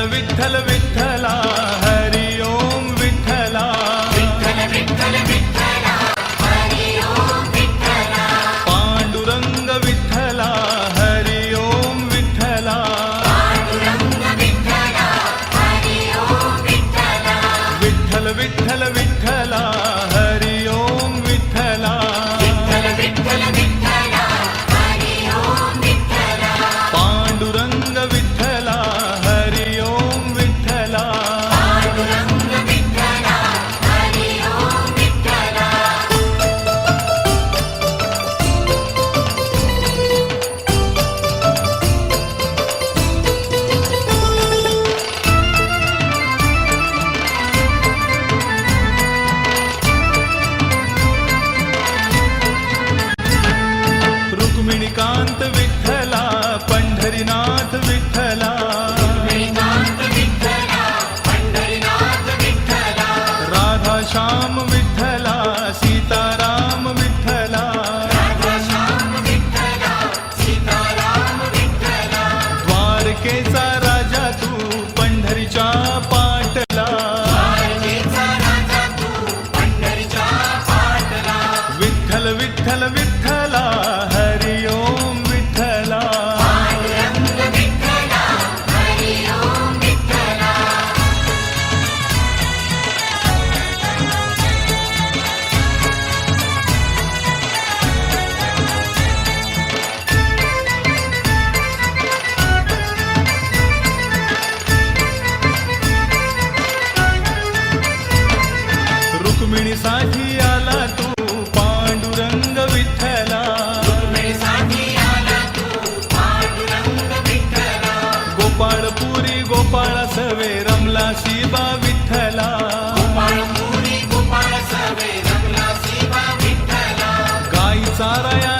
विठ्ठल विठ्ठला हरी रुक्मिणीकांत विठ्ठला पंढरीनाथ विठ्ठला. राधा श्याम विठ्ठला सीताराम विठ्ठला. द्वारकेचा रुक्मिणीसाठी आला तू पांडुरंग विठ्ठला. गोपाळपुरी गोपाळ सवे रमला शिबा विठ्ठला. गाई चाराया